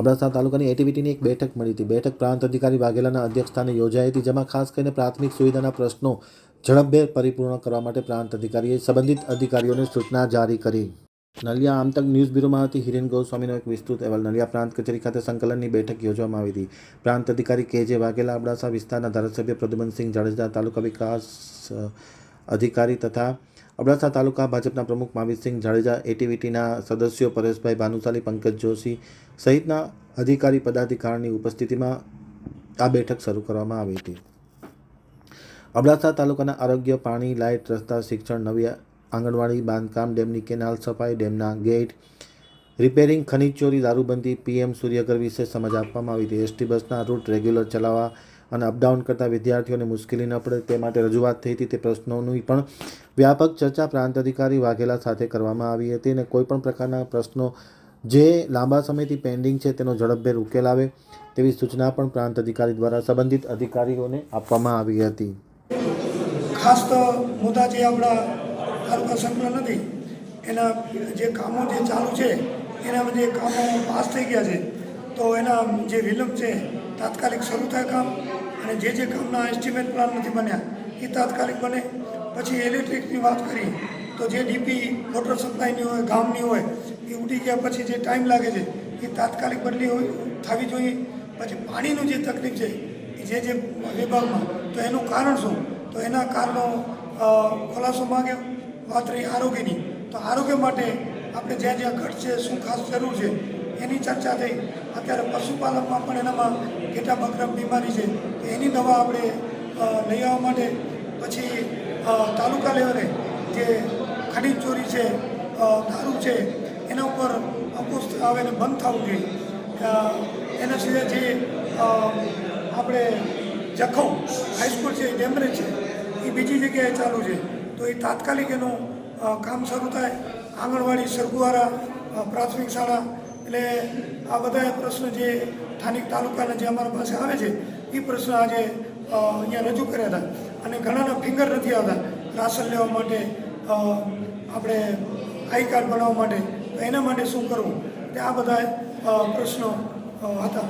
અબડાસા તાલુકાની એટીવીટીની એક બેઠક મળી હતી. બેઠક પ્રાંત અધિકારી વાઘેલાના અધ્યક્ષસ્થાને યોજાઈ હતી, જેમાં ખાસ કરીને પ્રાથમિક સુવિધાના પ્રશ્નો ઝડપભેર પરિપૂર્ણ કરવા માટે પ્રાંત અધિકારીએ સંબંધિત અધિકારીઓને સૂચના જારી કરી. નલિયા આમતક ન્યૂઝ બ્યુરોમાંથી હિરેન ગોસ્વામીનો એક વિસ્તૃત અહેવાલ. નલિયા પ્રાંત કચેરી ખાતે સંકલનની બેઠક યોજવામાં આવી હતી. પ્રાંત અધિકારી કે જે વાઘેલા અબડાસા વિસ્તારના ધારાસભ્ય પ્રદ્યુમનસિંહ જાડેજા, તાલુકા વિકાસ અધિકારી તથા અબડાસા તાલુકા ભાજપના પ્રમુખ માવીરસિંહ જાડેજા એટીવીટીના સદસ્યો પરેશભાઈ ભાનુશાલી, પંકજ જોશી સહિતના અધિકારી પદાધિકારીની ઉપસ્થિતિમાં આ બેઠક શરૂ કરવામાં આવી હતી. અબડાસા તાલુકાના આરોગ્ય, પાણી, લાઇટ, રસ્તા, શિક્ષણ, નવી આંગણવાડી, બાંધકામ, ડેમની કેનાલ સફાઈ, ડેમના ગેટ, રિપેરિંગ, ખનીજ ચોરી, દારૂબંધી, પીએમ સૂર્યગર વિશે સમજ આપવામાં આવી હતી. એસટી બસના રૂટ રેગ્યુલર ચલાવવા અને અપડાઉન કરતા વિદ્યાર્થીઓને મુશ્કેલી ન પડે તે માટે રજૂઆત થઈ હતી તે પ્રશ્નોની પણ વ્યાપક ચર્ચા પ્રાંત અધિકારી વાઘેલા સાથે કરવામાં આવી હતી અને કોઈપણ પ્રકારના પ્રશ્નો જે લાંબા સમયથી પેન્ડિંગ છે તેનો ઝડપભેર ઉકેલ આવે તેવી સૂચના પણ પ્રાંત અધિકારી દ્વારા સંબંધિત અધિકારીઓને આપવામાં આવી હતી. ખાસ તો મુદ્દા જે આપણા તાલુકા સંકલન નથી, એના જે કામો જે ચાલુ છે, એના જે કામો પાસ થઈ ગયા છે. તો એના જે વિલંબ છે તાત્કાલિક શરૂ થાય કામ અને જે જે કામના એસ્ટિમેટ પ્લાન નથી બન્યા એ તાત્કાલિક બને. પછી ઇલેક્ટ્રિકની વાત કરીએ તો જે ડીપી વોટર સપ્લાયની હોય, ગામની હોય, એ ઉડી ગયા પછી જે ટાઈમ લાગે છે, એ તાત્કાલિક બદલી હોય, થવી જોઈએ. પછી પાણીનું જે તકલીફ છે જે જે વિભાગમાં, તો એનું કારણ શું? તો એના કારણો ખુલાસો માગે. વાત રહી આરોગ્યની, તો આરોગ્ય માટે આપણે જ્યાં જ્યાં ઘટ છે, શું ખાસ જરૂર છે એની ચર્ચા થઈ. અત્યારે પશુપાલનમાં પણ એનામાં ઘેટા બકરા બીમારી છે. તો એની દવા આપણે લઈ આવવા માટે પછી તાલુકા લેવલે જે ખનીજ ચોરી છે દારૂ છે, એના ઉપર અંકુશ આવે ને બંધ થવું જોઈએ. એના સિવાય જે આપણે જખૌ હાઈસ્કૂલ છે ડેમરેજ છે, એ બીજી જગ્યાએ ચાલુ છે. તો એ તાત્કાલિક એનું કામ શરૂ થાય. આંગણવાડી સરગુવારા પ્રાથમિક શાળા એટલે આ બધા પ્રશ્ન જે સ્થાનિક તાલુકાના જે અમારા પાસે આવે છે, એ પ્રશ્ન આજે અહીંયા રજૂ કર્યા હતા. અને ઘણાના ફિંગર નથી આવતા. રાશન લેવા માટે આપણે આઈ કાર્ડ બનાવવા માટે. એના માટે શું કરવું? તે આ બધા પ્રશ્નો હતા.